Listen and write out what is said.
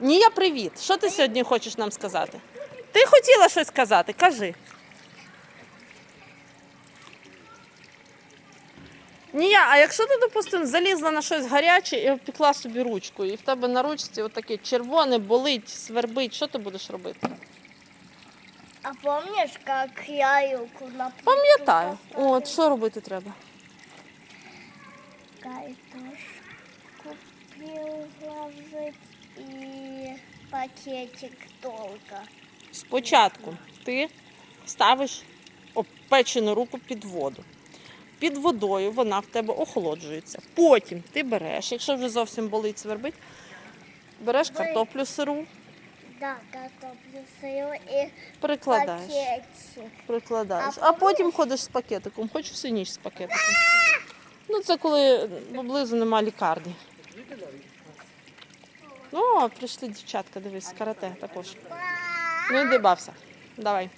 Нія, привіт. Що ти сьогодні хочеш нам сказати? Ти хотіла щось сказати? Кажи. Нія, а якщо ти, допустимо, залізла на щось гаряче і обпекла собі ручку, і в тебе на ручці отаке червоне, болить, свербить, що ти будеш робити? А помнишь, как я руку на Пам'ятаю. От, що робити треба? Картошку приложить и пакетик только. Спочатку ти ставиш обпечену руку під воду. Під водою вона в тебе охолоджується. Потім ти береш, якщо вже зовсім болить свербить, береш картоплю сиру, Да, картоплю сыру и перекладаєш. пакетик. Прикладаєш. А А потім ходиш з пакетиком, хочеш всю ніч з пакетиком. Ну, це коли поблизу нема лікарні. Ну, прийшли дівчатка, дивись, карате також. Ну йди бався. Давай.